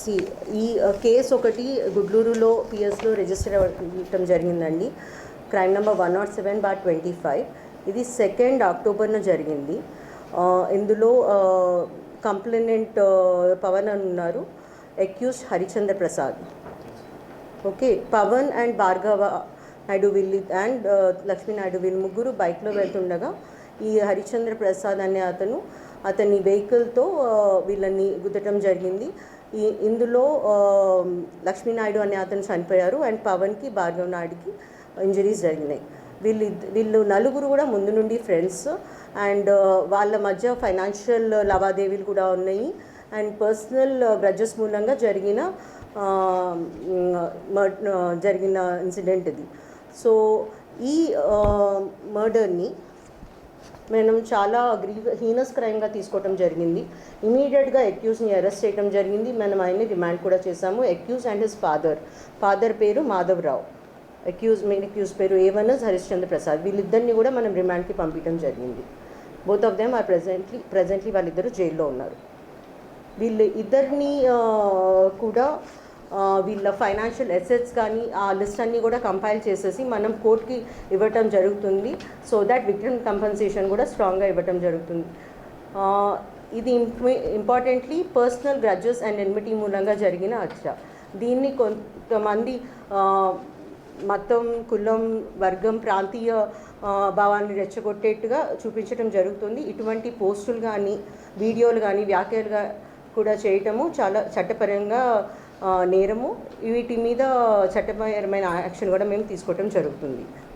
C ఈ case ఒకటి గుడ్లూరులో పిఎస్లో register అవ్వటం జరిగిందండి. Crime number one not seven bar twenty five. ఇది సెకండ్ అక్టోబర్న జరిగింది. ఇందులో కంప్లైనెంట్ పవన్ అని ఉన్నారు. Accused Harichandra Prasad. Okay Pavan and Bhargava Naidu వీళ్ళు అండ్ లక్ష్మీ నాయుడు వీళ్ళు ముగ్గురు బైక్లో వెళ్తుండగా ఈ హరిచంద్ర ప్రసాద్ అనే అతను అతని వెహికల్తో వీళ్ళని గుద్దటం జరిగింది. ఈ ఇందులో లక్ష్మీనాయుడు అనే అతను చనిపోయారు. అండ్ పవన్కి భార్గవ్ నాయుడికి ఇంజరీస్ జరిగినాయి. వీళ్ళు వీళ్ళు నలుగురు కూడా ముందు నుండి ఫ్రెండ్స్. అండ్ వాళ్ళ మధ్య ఫైనాన్షియల్ లావాదేవీలు కూడా ఉన్నాయి. అండ్ పర్సనల్ గ్రడ్జెస్ మూలంగా జరిగిన మర్- జరిగిన ఇన్సిడెంట్ ఇది. సో ఈ మర్డర్ని మనం చాలా గ్రీవ హీనస్ క్రైమ్గా తీసుకోవటం జరిగింది. ఇమీడియట్గా అక్యూస్ని అరెస్ట్ చేయడం జరిగింది. మనం ఆయన్ని రిమాండ్ కూడా చేశాము. Accused and his father father పేరు మాధవరావు. అక్యూజ్ మెయిన్ అక్యూజ్ పేరు ఏవనస్ హరిశ్చంద్ర ప్రసాద్ వీళ్ళిద్దరిని కూడా మనం రిమాండ్కి పంపించడం జరిగింది. Both of them are presently presently వాళ్ళిద్దరూ జైల్లో ఉన్నారు. వీళ్ళు ఇద్దరిని కూడా వీళ్ళ ఫైనాన్షియల్ ఎసెట్స్ కానీ ఆ లిస్ట్ అన్నీ కూడా కంపైల్ చేసేసి మనం కోర్టుకి ఇవ్వటం జరుగుతుంది. సో దట్ విక్టిమ్ కంపెన్సేషన్ కూడా స్ట్రాంగ్గా ఇవ్వటం జరుగుతుంది. ఇది importantly personal grudges and enmity మూలంగా జరిగిన హత్య దీన్ని కొంతమంది మతం కులం వర్గం ప్రాంతీయ భావాన్ని రెచ్చగొట్టేట్టుగా చూపించడం జరుగుతుంది. ఇటువంటి పోస్టులు కానీ వీడియోలు కానీ వ్యాఖ్యలుగా కూడా చేయటము చాలా చట్టపరంగా నేరము వీటి మీద చట్టపరమైన యాక్షన్ కూడా మేము తీసుకోవటం జరుగుతుంది.